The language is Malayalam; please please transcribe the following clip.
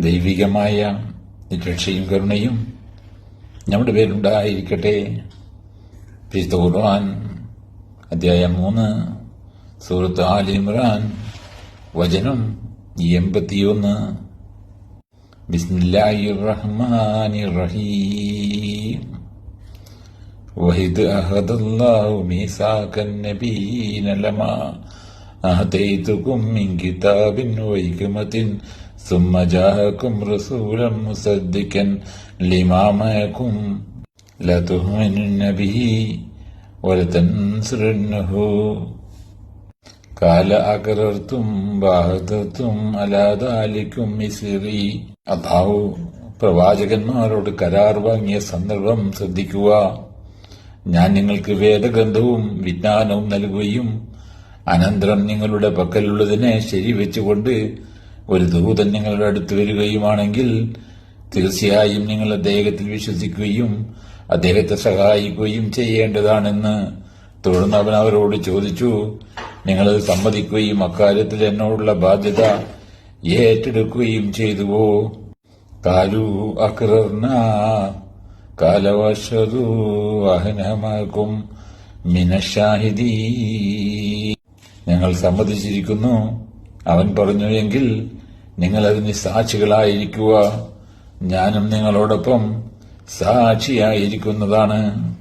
ദൈവികമായ രക്ഷയും കരുണയും നമ്മുടെ പേരുണ്ടായിരിക്കട്ടെ വിശുദ്ധ ഖുർആൻ അധ്യായം മൂന്ന് സൂറത്ത് ആൽ ഇമ്രാൻ വചനം എൺപത്തിയൊന്ന് ബിസ്മില്ലാഹി റഹ്മാനി റഹീം وإذ أخذ الله ميثاق النبيين لما آتيتكم من كتاب وحكمة ثم جاءكم رسولا مصدقا لما معكم لتؤمنن به ولتنصرنه قال أقررتم وأخذتم على ذلكم إسري അതാവു പ്രവാചകന്മാരോട് കരാർ വാങ്ങിയ സന്ദർഭം ശ്രദ്ധിക്കുക ഞാൻ നിങ്ങൾക്ക് വേദഗ്രന്ഥവും വിജ്ഞാനവും നൽകുകയും അനന്തരം നിങ്ങളുടെ പക്കലുള്ളതിനെ ശരിവെച്ചുകൊണ്ട് ഒരു ദൂതൻ നിങ്ങളുടെ അടുത്ത് വരികയുമാണെങ്കിൽ തീർച്ചയായും നിങ്ങൾ അദ്ദേഹത്തിൽ വിശ്വസിക്കുകയും അദ്ദേഹത്തെ സഹായിക്കുകയും ചെയ്യേണ്ടതാണെന്ന് തുടർന്ന് അവൻ അവരോട് ചോദിച്ചു നിങ്ങളത് സമ്മതിക്കുകയും അക്കാര്യത്തിൽ എന്നോടുള്ള ബാധ്യത ഏറ്റെടുക്കുകയും ചെയ്തുവോ? കാലു അക്രർന കാലവശതു അഹനമാക്കും മിനഷാഹിദീ ഞങ്ങൾ സമ്മതിച്ചിരിക്കുന്നു. അവൻ പറഞ്ഞു എങ്കിൽ നിങ്ങൾ അതിന് സാക്ഷികളായിരിക്കുക. ഞാനും നിങ്ങളോടൊപ്പം സാക്ഷിയായിരിക്കുന്നതാണ്.